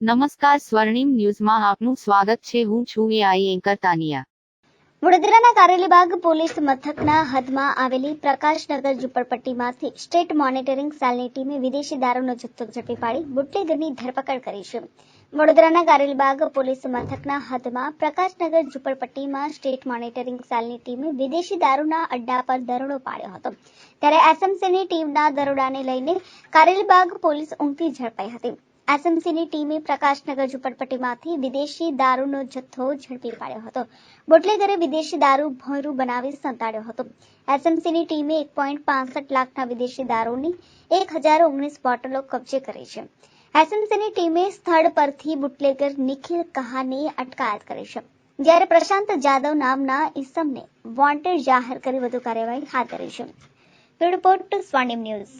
નમસ્કાર સ્વર્ણિમ ન્યૂઝમાં આપનું સ્વાગત છે. હું છું એઆઈ એન્કર તાનિયા. વડોદરાના કારેલીબાગ પોલીસ મથકના હદમાં આવેલી પ્રકાશનગર ઝુંપડપટ્ટીમાંથી સ્ટેટ મોનિટરિંગ સેલની ટીમે વિદેશી દારૂનો જથ્થો ઝડપી પાડી બુટલેગરની ધરપકડ કરી છે. વડોદરાના કારેલીબાગ પોલીસ મથકના હદમાં પ્રકાશનગર ઝુંપડપટ્ટીમાં સ્ટેટ મોનિટરિંગ સેલની ટીમે વિદેશી દારૂના અડ્ડા પર દરોડો પાડ્યો હતો. ત્યારે એસએમસીની ટીમના દરોડાને લઈને કારેલીબાગ પોલીસ ઉમટી ઝડપાઈ હતી. એસએમસીની ટીમે પ્રકાશનગર ઝુંપડપટ્ટીમાંથી વિદેશી દારૂનો જથ્થો ઝડપી પાડ્યો હતો. બુટલેગરે વિદેશી દારૂ ભોંયરું બનાવી સંતાડ્યો હતો. એસએમસીની ટીમે એક પોઈન્ટ પાસઠ લાખના વિદેશી દારૂની એક હજાર ઓગણીસ બોટલો કબજે કરી છે. એસએમસીની ટીમે સ્થળ પરથી બુટલેગર નિખિલ કહાની અટકાયત કરી છે. જ્યારે પ્રશાંત જાદવ નામના ઇસમને વોન્ટેડ જાહેર કરી વધુ કાર્યવાહી હાથ ધરી છે. રિપોર્ટ સ્વાનિમ ન્યૂઝ.